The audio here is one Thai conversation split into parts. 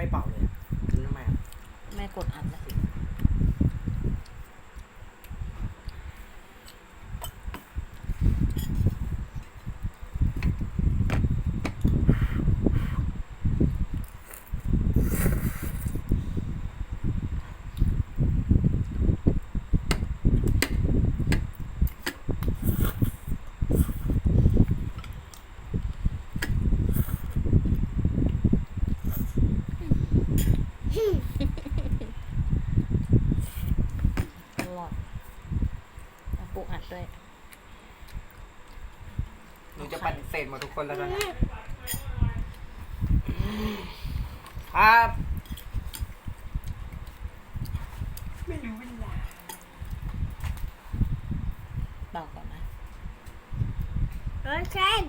ไม่เป่าเลยอะทำไมอะ แม่กดอัดแล้ว ตลอด เอาปูอัดด้วย หนูจะปฏิเสธหมดทุกคนแล้วตอนนี้ครับ ไม่รู้เวลาเบาก่อนนะรถเชน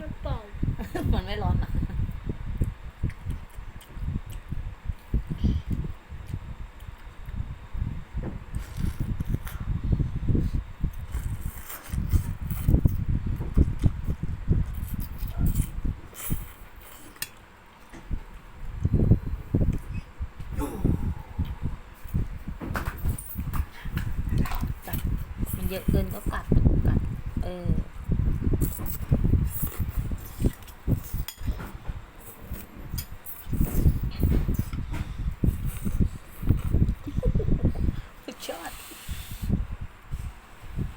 รถเป่า มันไม่ร้อนอะ เยอะเกินก็กัดกัด เออ ชอด